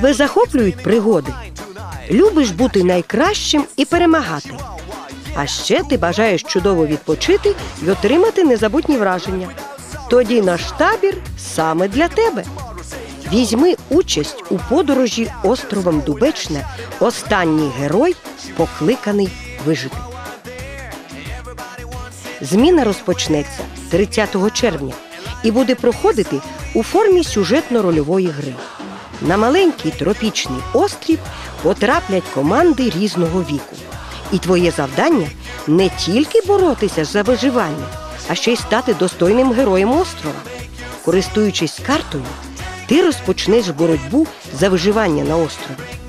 Тебе захоплюють пригоди. Любиш бути найкращим і перемагати. А ще ти бажаєш чудово відпочити і отримати незабутні враження. Тоді наш табір саме для тебе. Візьми участь у подорожі островом Дубечне Останній герой, покликаний вижити. Зміна розпочнеться 30 червня і буде проходити у формі сюжетно-рольової гри. На маленький тропічний острів потраплять команди різного віку. І твоє завдання не тільки боротися за виживання, а ще й стати достойним героєм острова. Користуючись картою, ти розпочнеш боротьбу за виживання на острові.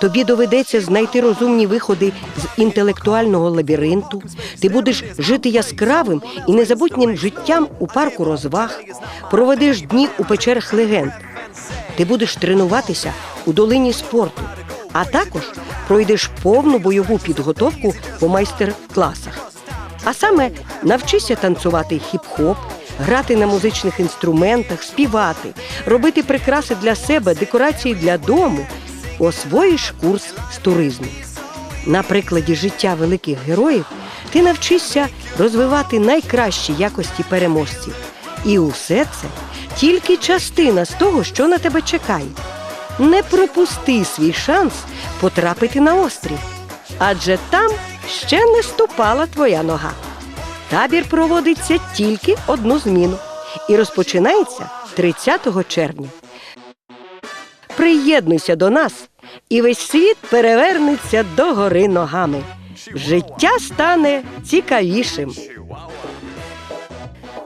Тобі доведеться знайти розумні виходи з інтелектуального лабіринту. Ти будеш жити яскравим і незабутнім життям у парку розваг, проведеш дні у печерах легенд. Ти будеш тренуватися у долині спорту, а також пройдеш повну бойову підготовку по майстер-класах. А саме навчися танцювати хіп-хоп, грати на музичних інструментах, співати, робити прикраси для себе, декорації для дому, освоїш курс з туризму. На прикладі життя великих героїв ти навчишся розвивати найкращі якості переможців. І усе це тільки частина з того, що на тебе чекає. Не пропусти свій шанс потрапити на острів, адже там ще не ступала твоя нога. Табір проводиться тільки одну зміну і розпочинається 30 червня. Приєднуйся до нас, і весь світ перевернеться догори ногами. Життя стане цікавішим.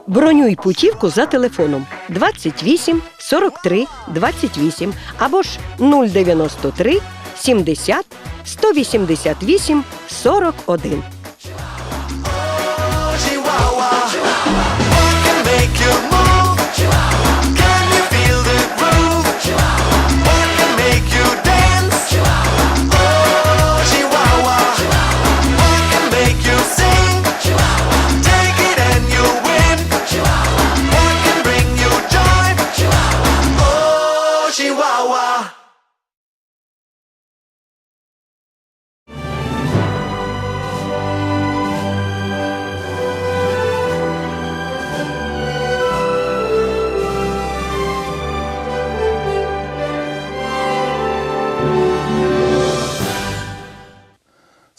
Бронюй путівку за телефоном 28 43 28 або ж 093 70 188 41.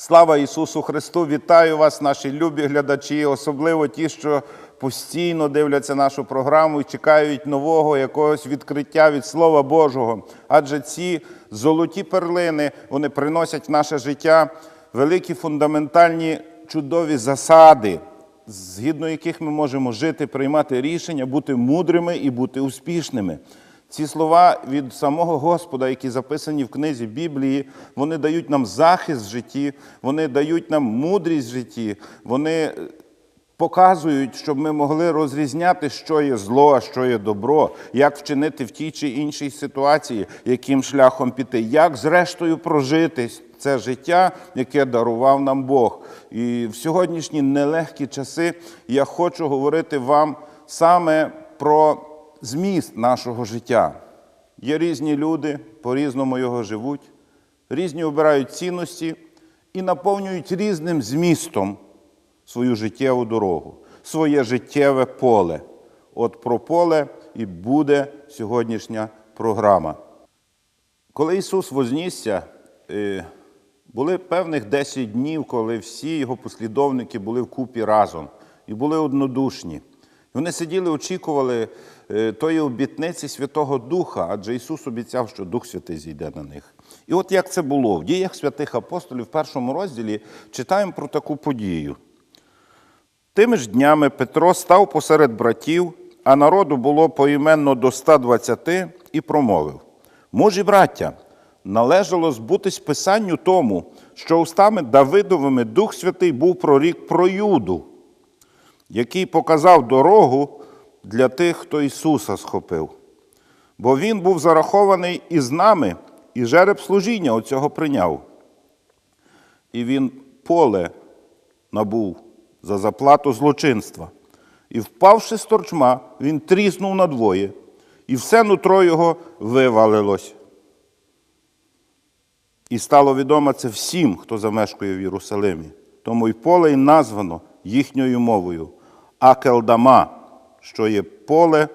Слава Ісусу Христу! Вітаю вас, наші любі глядачі, особливо ті, що постійно дивляться нашу програму і чекають нового якогось відкриття від Слова Божого. Адже ці золоті перлини вони приносять в наше життя великі фундаментальні чудові засади, згідно яких ми можемо жити, приймати рішення, бути мудрими і бути успішними. Ці слова від самого Господа, які записані в книзі Біблії, вони дають нам захист в житті, вони дають нам мудрість в житті, вони показують, щоб ми могли розрізняти, що є зло, а що є добро, як вчинити в тій чи іншій ситуації, яким шляхом піти, як зрештою прожити це життя, яке дарував нам Бог. І в сьогоднішні нелегкі часи я хочу говорити вам саме про зміст нашого життя. Є різні люди, по-різному його живуть, різні обирають цінності і наповнюють різним змістом свою життєву дорогу, своє життєве поле. От про поле і буде сьогоднішня програма. Коли Ісус вознісся, е, були певних 10 днів, коли всі його послідовники були вкупі разом і були однодушні. Вони сиділи, очікували е, тої обітниці Святого Духа, адже Ісус обіцяв, що Дух Святий зійде на них. І от як це було? В діях святих апостолів в першому розділі читаємо про таку подію. Тими ж днями Петро став посеред братів, а народу було поіменно до 120, і промовив: Мужі браття, належало збутись писанню тому, що устами Давидовими Дух Святий був прорік про Юду, який показав дорогу для тих, хто Ісуса схопив. Бо Він був зарахований із нами, і жереб служіння оцього прийняв. І він поле набув за заплату злочинства. І, впавши з торчма, він тріснув надвоє, і все нутро його вивалилось. І стало відомо це всім, хто замешкує в Єрусалимі. Тому й поле й названо їхньою мовою Акелдама, що є поле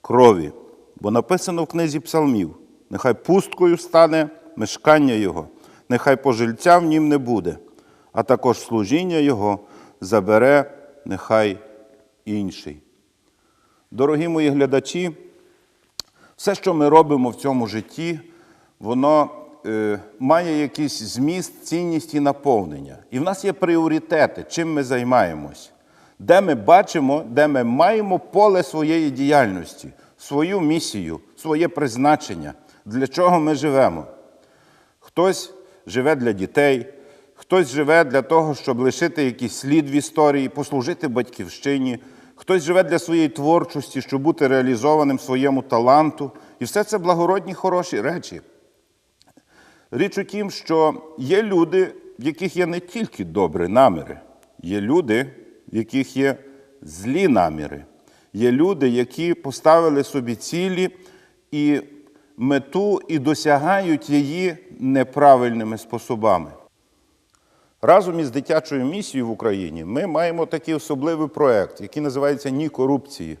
крові. Бо написано в книзі псалмів: нехай пусткою стане мешкання його, нехай пожильця в нім не буде, а також служіння його забере нехай інший. Дорогі мої глядачі, все, що ми робимо в цьому житті, воно е, має якийсь зміст, цінність і наповнення. І в нас є пріоритети, чим ми займаємось, де ми бачимо, де ми маємо поле своєї діяльності, свою місію, своє призначення, для чого ми живемо. Хтось живе для дітей, хтось живе для того, щоб лишити якийсь слід в історії, послужити батьківщині, хтось живе для своєї творчості, щоб бути реалізованим своєму таланту. І все це благородні, хороші речі. Річ у тім, що є люди, в яких є не тільки добрі наміри, є люди, в яких є злі наміри. Є люди, які поставили собі цілі і мету і досягають її неправильними способами. Разом із дитячою місією в Україні ми маємо такий особливий проєкт, який називається Ні корупції.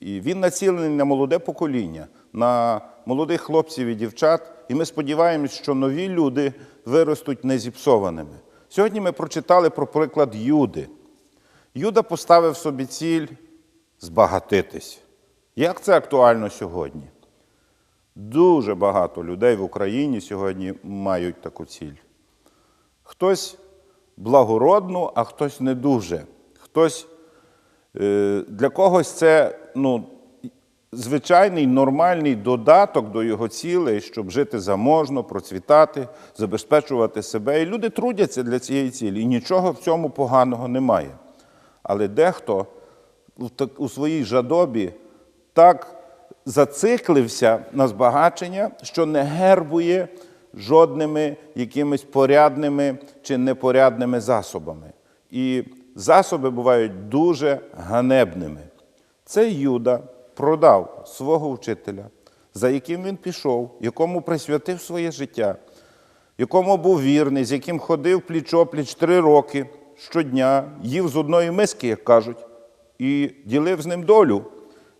І він націлений на молоде покоління, на молодих хлопців і дівчат. І ми сподіваємось, що нові люди виростуть незіпсованими. Сьогодні ми прочитали про приклад Юди. Юда поставив собі ціль збагатитись. Як це актуально сьогодні? Дуже багато людей в Україні сьогодні мають таку ціль. Хтось благородну, а хтось не дуже. Хтось е, для когось це ну, звичайний нормальний додаток до його цілей, щоб жити заможно, процвітати, забезпечувати себе. І люди трудяться для цієї цілі, і нічого в цьому поганого немає. Але дехто у своїй жадобі так зациклився на збагачення, що не гербує жодними якимись порядними чи непорядними засобами. І засоби бувають дуже ганебними. Цей Юда продав свого вчителя, за яким він пішов, якому присвятив своє життя, якому був вірний, з яким ходив пліч-опліч три роки щодня, їв з одної миски, як кажуть, і ділив з ним долю,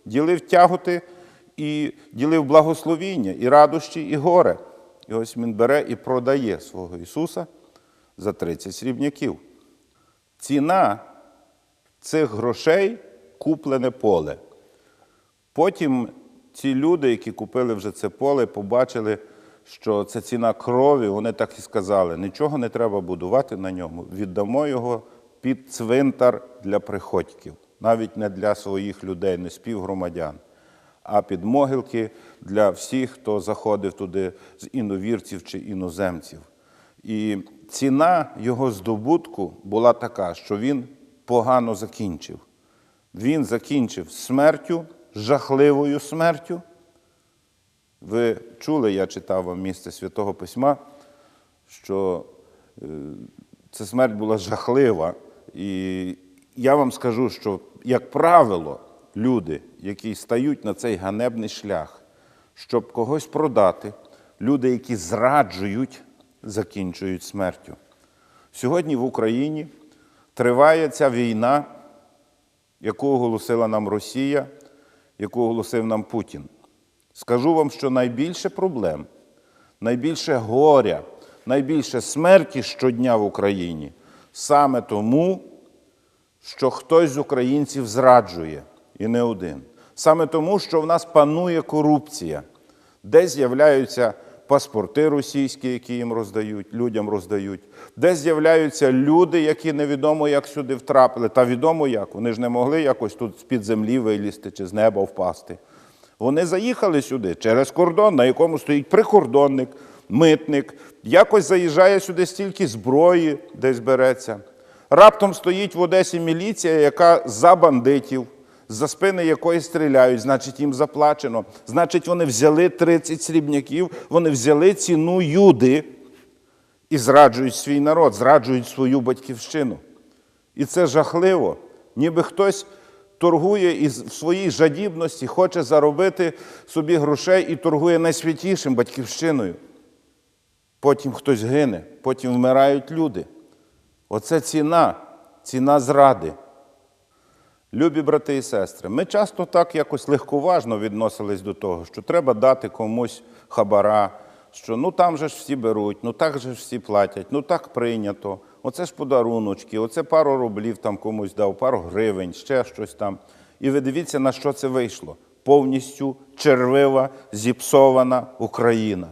ділив тяготи і ділив благословіння, і радощі, і горе. І ось він бере і продає свого Ісуса за 30 срібняків. Ціна цих грошей куплене поле. Потім ці люди, які купили вже це поле, побачили, що це ціна крові, вони так і сказали: нічого не треба будувати на ньому, віддамо його під цвинтар для приходьків, навіть не для своїх людей, не співгромадян, а під могилки для всіх, хто заходив туди з іновірців чи іноземців. І ціна його здобутку була така, що він погано закінчив. Він закінчив смертю, жахливою смертю. Ви чули, я читав вам місце Святого Письма, що е, ця смерть була жахлива. І я вам скажу, що, як правило, люди, які стають на цей ганебний шлях, щоб когось продати, люди, які зраджують, закінчують смертю. Сьогодні в Україні триває ця війна, яку оголосила нам Росія, яку оголосив нам Путін. Скажу вам, що найбільше проблем, найбільше горя, найбільше смерті щодня в Україні саме тому, що хтось з українців зраджує, і не один. Саме тому, що в нас панує корупція, де з'являються паспорти російські, які їм роздають, людям роздають, де з'являються люди, які невідомо як сюди втрапили, та відомо як. Вони ж не могли якось тут з-під землі вилізти чи з неба впасти. Вони заїхали сюди через кордон, на якому стоїть прикордонник, митник. Якось заїжджає сюди стільки зброї, десь береться. Раптом стоїть в Одесі міліція, яка за бандитів, за спини якої стріляють, значить, їм заплачено. Значить, вони взяли 30 срібняків, вони взяли ціну юди і зраджують свій народ, зраджують свою батьківщину. І це жахливо. Ніби хтось торгує із в своїй жадібності, хоче заробити собі грошей і торгує найсвятішим батьківщиною. Потім хтось гине, потім вмирають люди. Оце ціна, ціна зради. Любі брати і сестри, ми часто так якось легковажно відносились до того, що треба дати комусь хабара, що ну там же ж всі беруть, ну так же ж всі платять, ну так прийнято. Оце ж подаруночки, оце пару рублів там комусь дав, пару гривень, ще щось там. І ви дивіться, на що це вийшло. Повністю червива, зіпсована Україна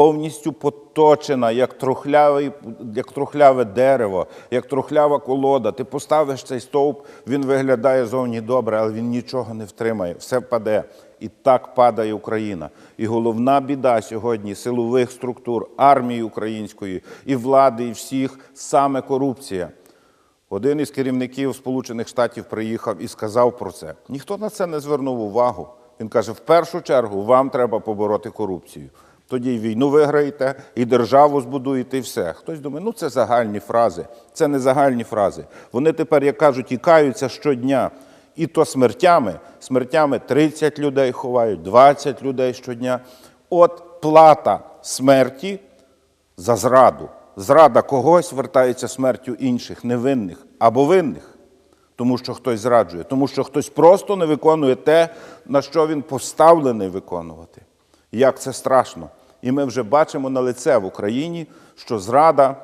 повністю поточена, як трухлявий, як трухляве дерево, як трухлява колода. Ти поставиш цей стовп, він виглядає зовні добре, але він нічого не втримає, все паде. І так падає Україна. І головна біда сьогодні силових структур, армії української і влади, і всіх саме корупція. Один із керівників Сполучених Штатів приїхав і сказав про це. Ніхто на це не звернув увагу. Він каже: в першу чергу вам треба побороти корупцію. Тоді війну виграєте, і державу збудуєте, і все. Хтось думає, ну це загальні фрази. Це не загальні фрази. Вони тепер, як кажуть, і каються щодня. І то смертями, смертями 30 людей ховають, 20 людей щодня. От плата смерті за зраду. Зрада когось вертається смертю інших, невинних або винних, тому що хтось зраджує, тому що хтось просто не виконує те, на що він поставлений виконувати. Як це страшно. І ми вже бачимо на лице в Україні, що зрада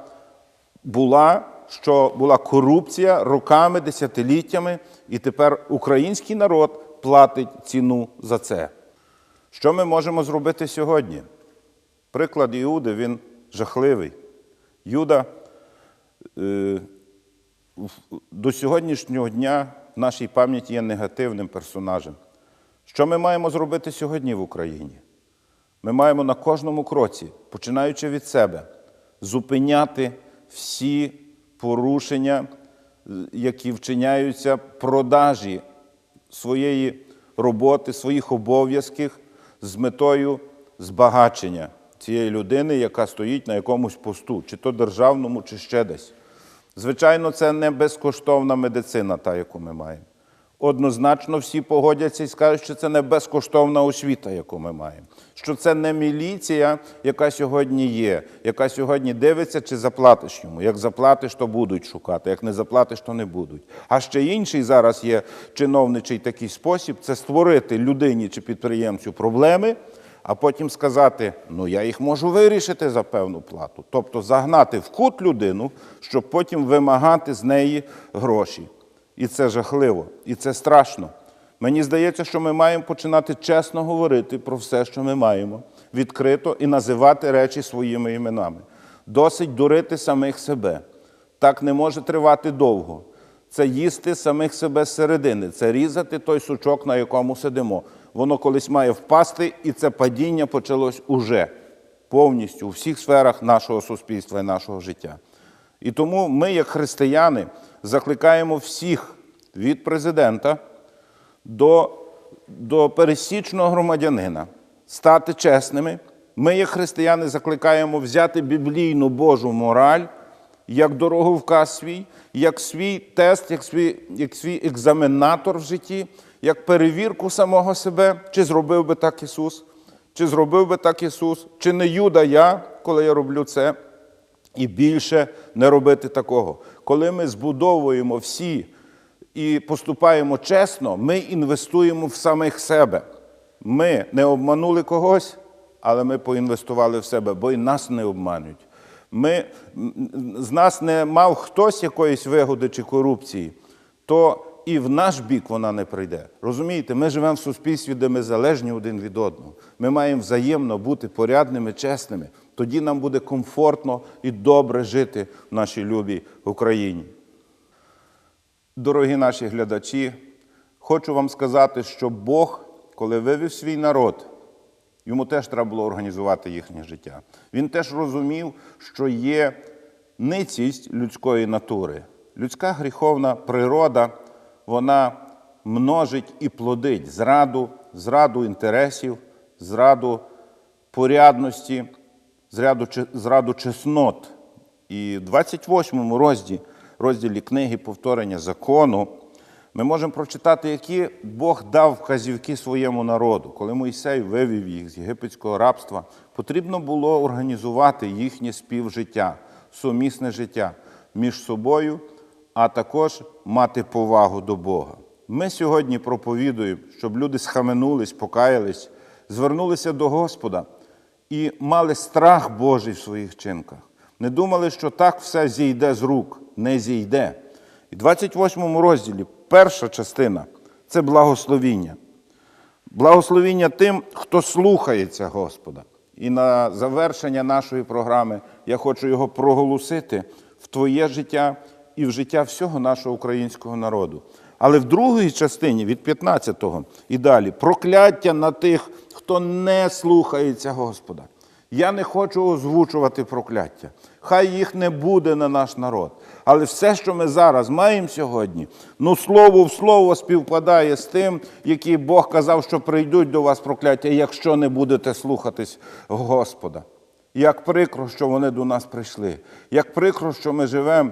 була, що була корупція роками, десятиліттями, і тепер український народ платить ціну за це. Що ми можемо зробити сьогодні? Приклад Іуди, він жахливий. Юда е, до сьогоднішнього дня в нашій пам'яті є негативним персонажем. Що ми маємо зробити сьогодні в Україні? Ми маємо на кожному кроці, починаючи від себе, зупиняти всі порушення, які вчиняються продажі своєї роботи, своїх обов'язків з метою збагачення цієї людини, яка стоїть на якомусь посту, чи то державному, чи ще десь. Звичайно, це не безкоштовна медицина, та, яку ми маємо. Однозначно всі погодяться і скажуть, що це не безкоштовна освіта, яку ми маємо. Що це не міліція, яка сьогодні є, яка сьогодні дивиться, чи заплатиш йому. Як заплатиш, то будуть шукати, як не заплатиш, то не будуть. А ще інший зараз є чиновничий такий спосіб це створити людині чи підприємцю проблеми, а потім сказати: ну я їх можу вирішити за певну плату. Тобто загнати в кут людину, щоб потім вимагати з неї гроші. І це жахливо, і це страшно. Мені здається, що ми маємо починати чесно говорити про все, що ми маємо, відкрито і називати речі своїми іменами. Досить дурити самих себе. Так не може тривати довго. Це їсти самих себе зсередини, це різати той сучок, на якому сидимо. Воно колись має впасти, і це падіння почалось уже повністю у всіх сферах нашого суспільства і нашого життя. І тому ми, як християни, закликаємо всіх від президента до, до пересічного громадянина стати чесними. Ми, як християни, закликаємо взяти біблійну Божу мораль як дороговказ свій, як свій тест, як свій, як свій екзаменатор в житті, як перевірку самого себе, чи зробив би так Ісус, чи зробив би так Ісус, чи не Юда я, коли я роблю це, і більше не робити такого. Коли ми збудовуємо всі і поступаємо чесно, ми інвестуємо в самих себе. Ми не обманули когось, але ми поінвестували в себе, бо і нас не обманюють. Ми, з нас не мав хтось якоїсь вигоди чи корупції, то і в наш бік вона не прийде. Розумієте, ми живемо в суспільстві, де ми залежні один від одного. Ми маємо взаємно бути порядними, чесними. Тоді нам буде комфортно і добре жити в нашій любій Україні. Дорогі наші глядачі, хочу вам сказати, що Бог, коли вивів свій народ, йому теж треба було організувати їхнє життя. Він теж розумів, що є ницість людської натури. Людська гріховна природа, вона множить і плодить зраду, зраду інтересів, зраду порядності, зраду, зраду чеснот. І в 28 розділі, розділі книги повторення закону Ми можемо прочитати, які Бог дав вказівки своєму народу. Коли Мойсей вивів їх з єгипетського рабства, потрібно було організувати їхнє співжиття, сумісне життя між собою, а також мати повагу до Бога. Ми сьогодні проповідуємо, щоб люди схаменулись, покаялись, звернулися до Господа і мали страх Божий в своїх чинках. Не думали, що так все зійде з рук, не зійде. І в 28 розділі перша частина це благословіння. Благословіння тим, хто слухається Господа. І на завершення нашої програми я хочу його проголосити в твоє життя і в життя всього нашого українського народу. Але в другій частині, від 15-го і далі, прокляття на тих, хто не слухається Господа. Я не хочу озвучувати прокляття. Хай їх не буде на наш народ. Але все, що ми зараз маємо сьогодні, ну слово в слово співпадає з тим, який Бог казав, що прийдуть до вас прокляття, якщо не будете слухатись Господа. Як прикро, що вони до нас прийшли. Як прикро, що ми живемо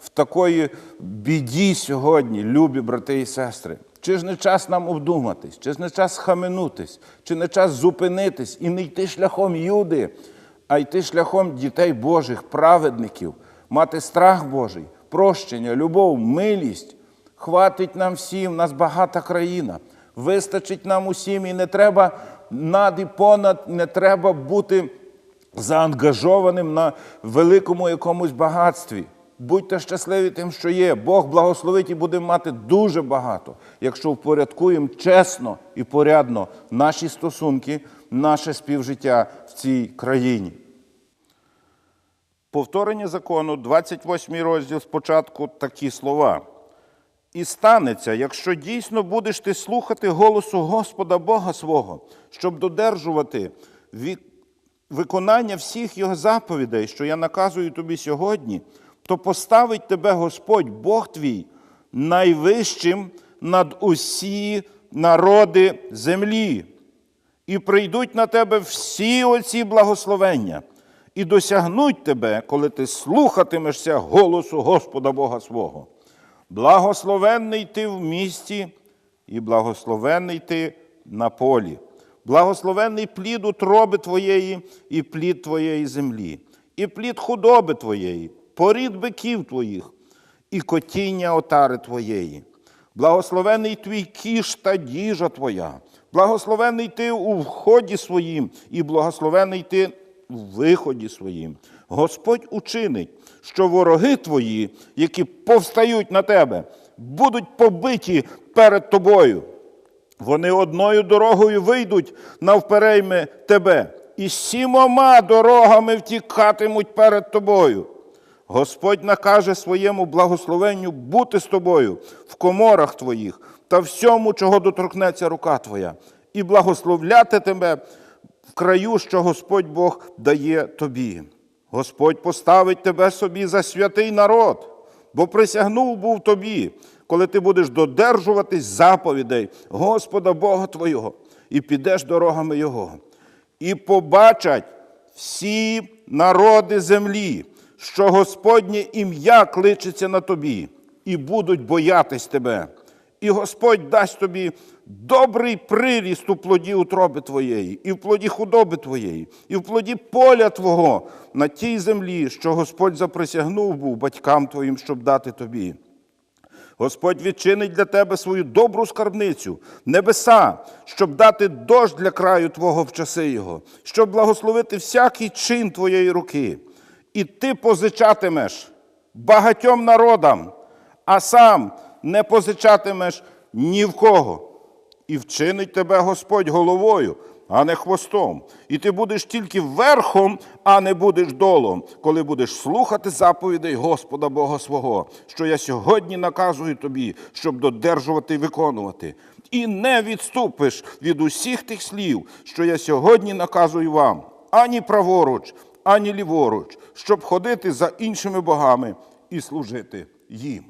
в такої біді сьогодні, любі брати і сестри. Чи ж не час нам обдуматись, чи ж не час схаменутись, чи не час зупинитись і не йти шляхом Юди, а йти шляхом дітей Божих, праведників, мати страх Божий, прощення, любов, милість. Хватить нам всім, в нас багата країна. Вистачить нам усім, і не треба над і понад, не треба бути заангажованим на великому якомусь багатстві. Будьте щасливі тим, що є. Бог благословить і будемо мати дуже багато, якщо впорядкуємо чесно і порядно наші стосунки, наше співжиття в цій країні. Повторення закону, 28 розділ спочатку такі слова. І станеться, якщо дійсно будеш ти слухати голосу Господа Бога свого, щоб додержувати виконання всіх його заповідей, що я наказую тобі сьогодні, то поставить тебе Господь, Бог твій, найвищим над усі народи землі. І прийдуть на тебе всі оці благословення, і досягнуть тебе, коли ти слухатимешся голосу Господа Бога свого. Благословенний ти в місті, і благословенний ти на полі. Благословенний плід утроби твоєї і плід твоєї землі, і плід худоби твоєї, порід биків твоїх, і котіння отари твоєї. Благословений твій кіш та діжа твоя, благословений ти у вході своїм, і благословений ти у виході своїм. Господь учинить, що вороги твої, які повстають на тебе, будуть побиті перед тобою. Вони одною дорогою вийдуть навперейми тебе, і сімома дорогами втікатимуть перед тобою. Господь накаже своєму благословенню бути з тобою в коморах твоїх та всьому, чого доторкнеться рука твоя, і благословляти тебе в краю, що Господь Бог дає тобі. Господь поставить тебе собі за святий народ, бо присягнув був тобі, коли ти будеш додержуватись заповідей Господа Бога Твого і підеш дорогами Його. І побачать всі народи землі, що Господнє ім'я кличеться на тобі, і будуть боятись тебе. І Господь дасть тобі добрий приріст у плоді утроби твоєї, і в плоді худоби твоєї, і в плоді поля Твого на тій землі, що Господь заприсягнув був батькам твоїм, щоб дати тобі. Господь відчинить для тебе свою добру скарбницю, небеса, щоб дати дощ для краю Твого в часи його, щоб благословити всякий чин твоєї руки. І ти позичатимеш багатьом народам, а сам не позичатимеш ні в кого. І вчинить тебе Господь головою, а не хвостом. І ти будеш тільки верхом, а не будеш долом, коли будеш слухати заповідей Господа Бога свого, що я сьогодні наказую тобі, щоб додержувати і виконувати. І не відступиш від усіх тих слів, що я сьогодні наказую вам, ані праворуч, ані ліворуч, щоб ходити за іншими богами і служити їм.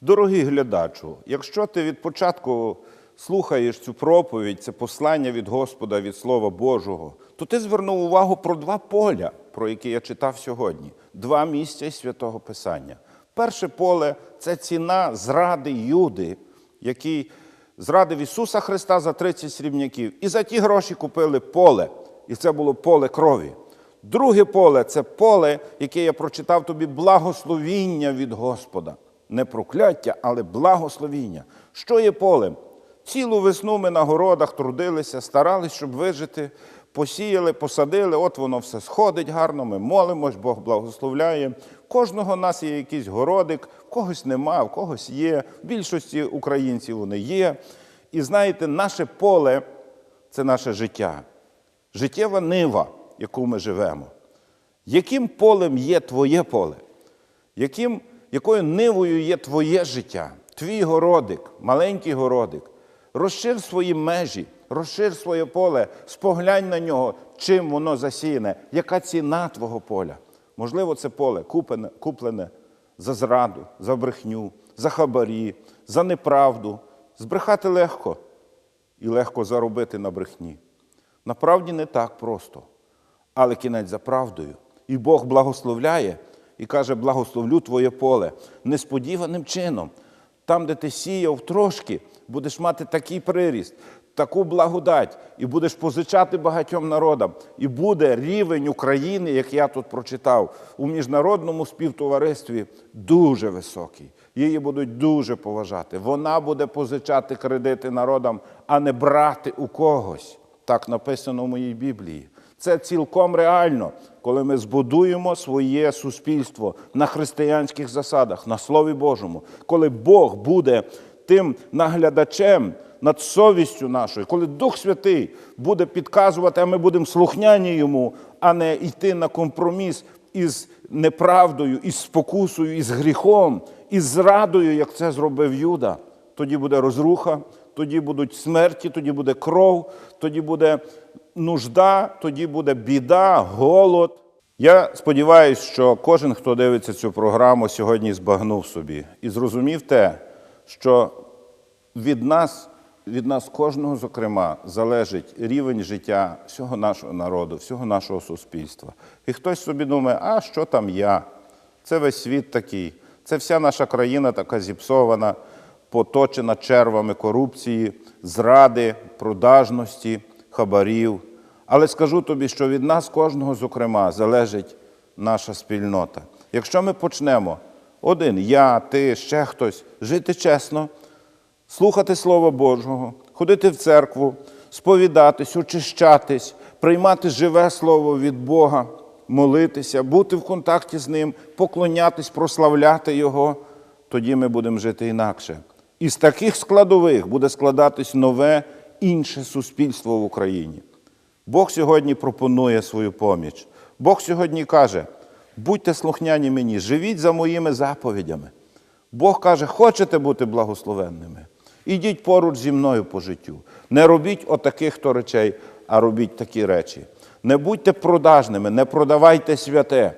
Дорогий глядачу, якщо ти від початку слухаєш цю проповідь, це послання від Господа, від Слова Божого, то ти звернув увагу про два поля, про які я читав сьогодні, два місця святого Писання. Перше поле це ціна зради Юди, який зрадив Ісуса Христа за 30 срібняків. І за ті гроші купили поле. І це було поле крові. Друге поле це поле, яке я прочитав тобі, благословіння від Господа. Не прокляття, але благословіння. Що є полем? Цілу весну ми на городах трудилися, старались, щоб вижити, посіяли, посадили, от воно все сходить гарно, ми молимось, Бог благословляє. Кожного нас є якийсь городик, когось нема, в когось є. В більшості українців вони є. І знаєте, наше поле це наше життя, життєва нива, яку ми живемо. Яким полем є твоє поле? Яким, якою нивою є твоє життя, твій городик, маленький городик? Розшир свої межі, розшир своє поле, споглянь на нього, чим воно засіяне, яка ціна твого поля. Можливо, це поле куплене, куплене за зраду, за брехню, за хабарі, за неправду. Збрехати легко і легко заробити на брехні. Направді не так просто, але кінець за правдою. І Бог благословляє і каже: благословлю твоє поле несподіваним чином. Там, де ти сіяв трошки, будеш мати такий приріст, таку благодать, і будеш позичати багатьом народам. І буде рівень України, як я тут прочитав, у міжнародному співтоваристві дуже високий. Її будуть дуже поважати. Вона буде позичати кредити народам, а не брати у когось. Так написано в моїй Біблії. Це цілком реально, коли ми збудуємо своє суспільство на християнських засадах, на Слові Божому, коли Бог буде тим наглядачем над совістю нашою, коли Дух Святий буде підказувати, а ми будемо слухняні йому, а не йти на компроміс із неправдою, із спокусою, із гріхом, із зрадою, як це зробив Юда. Тоді буде розруха, тоді будуть смерті, тоді буде кров, тоді буде нужда, тоді буде біда, голод. Я сподіваюся, що кожен, хто дивиться цю програму, сьогодні збагнув собі і зрозумів те, що від нас, від нас кожного, зокрема, залежить рівень життя всього нашого народу, всього нашого суспільства. І хтось собі думає, а що там я? Це весь світ такий, це вся наша країна така зіпсована, поточена червами корупції, зради, продажності, хабарів. Але скажу тобі, що від нас кожного, зокрема, залежить наша спільнота. Якщо ми почнемо один, я, ти, ще хтось, жити чесно, слухати Слова Божого, ходити в церкву, сповідатись, очищатись, приймати живе слово від Бога, молитися, бути в контакті з Ним, поклонятись, прославляти Його, тоді ми будемо жити інакше. Із таких складових буде складатись нове інше суспільство в Україні. Бог сьогодні пропонує свою поміч. Бог сьогодні каже: будьте слухняні мені, живіть за моїми заповідями. Бог каже, хочете бути благословенними? Ідіть поруч зі мною по життю. Не робіть отаких то речей, а робіть такі речі. Не будьте продажними, не продавайте святе.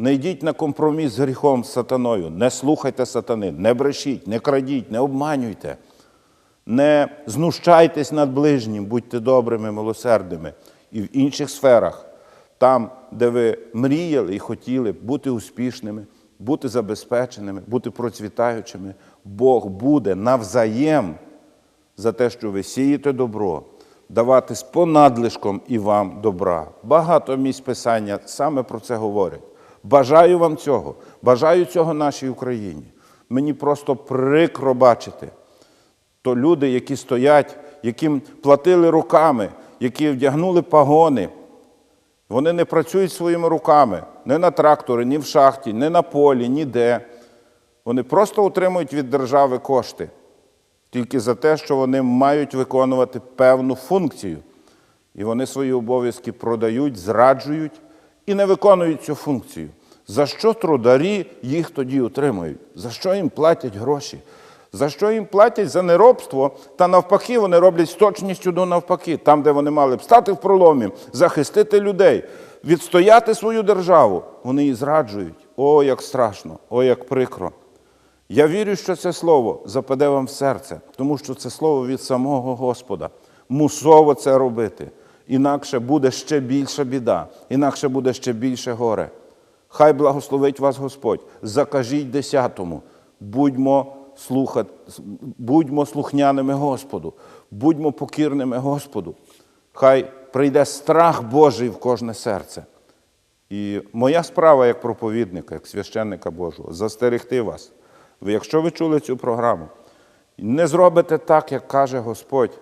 Не йдіть на компроміс з гріхом з сатаною, не слухайте сатани, не брешіть, не крадіть, не обманюйте. Не знущайтесь над ближнім, будьте добрими, милосердними. І в інших сферах, там, де ви мріяли і хотіли бути успішними, бути забезпеченими, бути процвітаючими, Бог буде навзаєм за те, що ви сієте добро, давати з понадлишком і вам добра. Багато місць Писання саме про це говорять. Бажаю вам цього, бажаю цього нашій Україні. Мені просто прикро бачити то люди, які стоять, яким платили руками, які вдягнули пагони, вони не працюють своїми руками не на тракторі, ні в шахті, ні на полі, ніде. Вони просто отримують від держави кошти тільки за те, що вони мають виконувати певну функцію. І вони свої обов'язки продають, зраджують і не виконують цю функцію. За що трударі їх тоді утримують? За що їм платять гроші? За що їм платять за неробство, та навпаки, вони роблять з точністю до навпаки, там, де вони мали б стати в проломі, захистити людей, відстояти свою державу, вони її зраджують. О, як страшно, о, як прикро. Я вірю, що це слово западе вам в серце, тому що це слово від самого Господа. Мусово це робити. Інакше буде ще більша біда, інакше буде ще більше горе. Хай благословить вас Господь. Закажіть десятому. Будьмо слухати, будьмо слухняними Господу, будьмо покірними Господу. Хай прийде страх Божий в кожне серце. І моя справа як проповідника, як священника Божого, застерегти вас. Якщо ви чули цю програму, не зробите так, як каже Господь.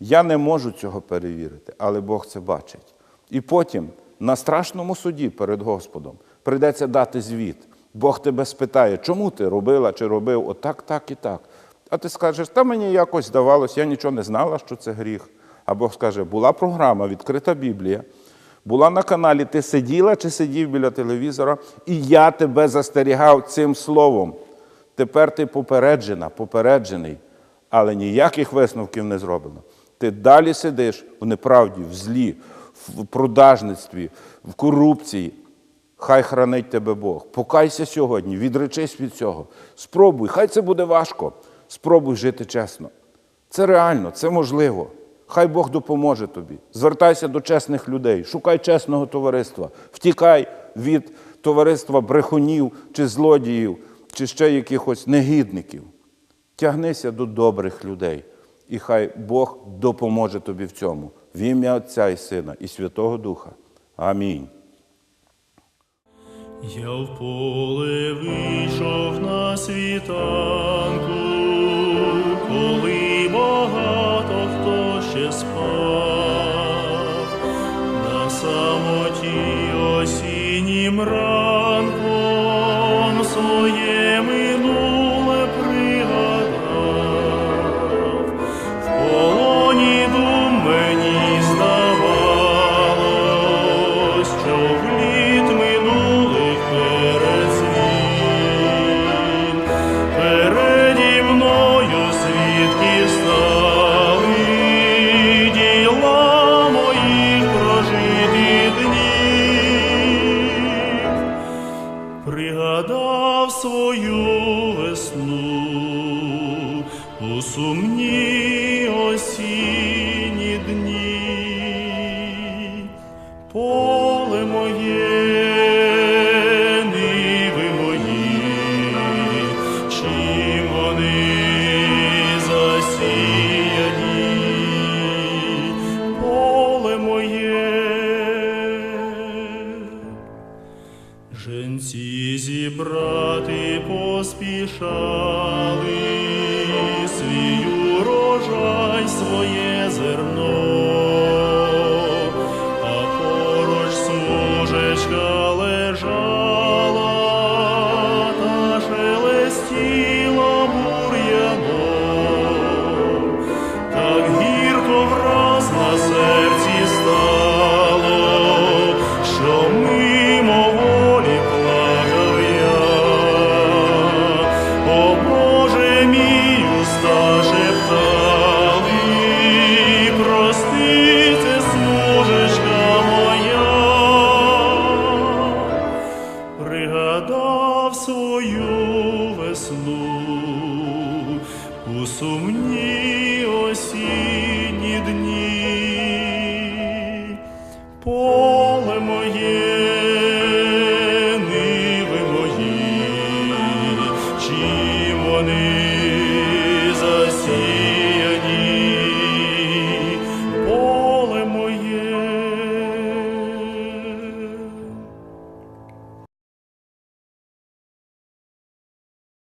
Я не можу цього перевірити, але Бог це бачить. І потім на страшному суді перед Господом прийдеться дати звіт. Бог тебе спитає, чому ти робила чи робив отак, так і так. А ти скажеш, та мені якось здавалось, я нічого не знала, що це гріх. А Бог скаже, була програма, відкрита Біблія, була на каналі, ти сиділа чи сидів біля телевізора, і я тебе застерігав цим словом. Тепер ти попереджена, попереджений, але ніяких висновків не зроблено. Ти далі сидиш в неправді, в злі, в продажництві, в корупції. Хай хранить тебе Бог. Покайся сьогодні, відречись від цього. Спробуй, хай це буде важко. Спробуй жити чесно. Це реально, це можливо. Хай Бог допоможе тобі. Звертайся до чесних людей, шукай чесного товариства, втікай від товариства брехунів чи злодіїв, чи ще якихось негідників. Тягнися до добрих людей, і хай Бог допоможе тобі в цьому. В ім'я Отця і Сина і Святого Духа. Амінь. Я в поле вийшов на світанку, коли багато хто ще спав, на самоті осіннім ранком свою весну. У сумні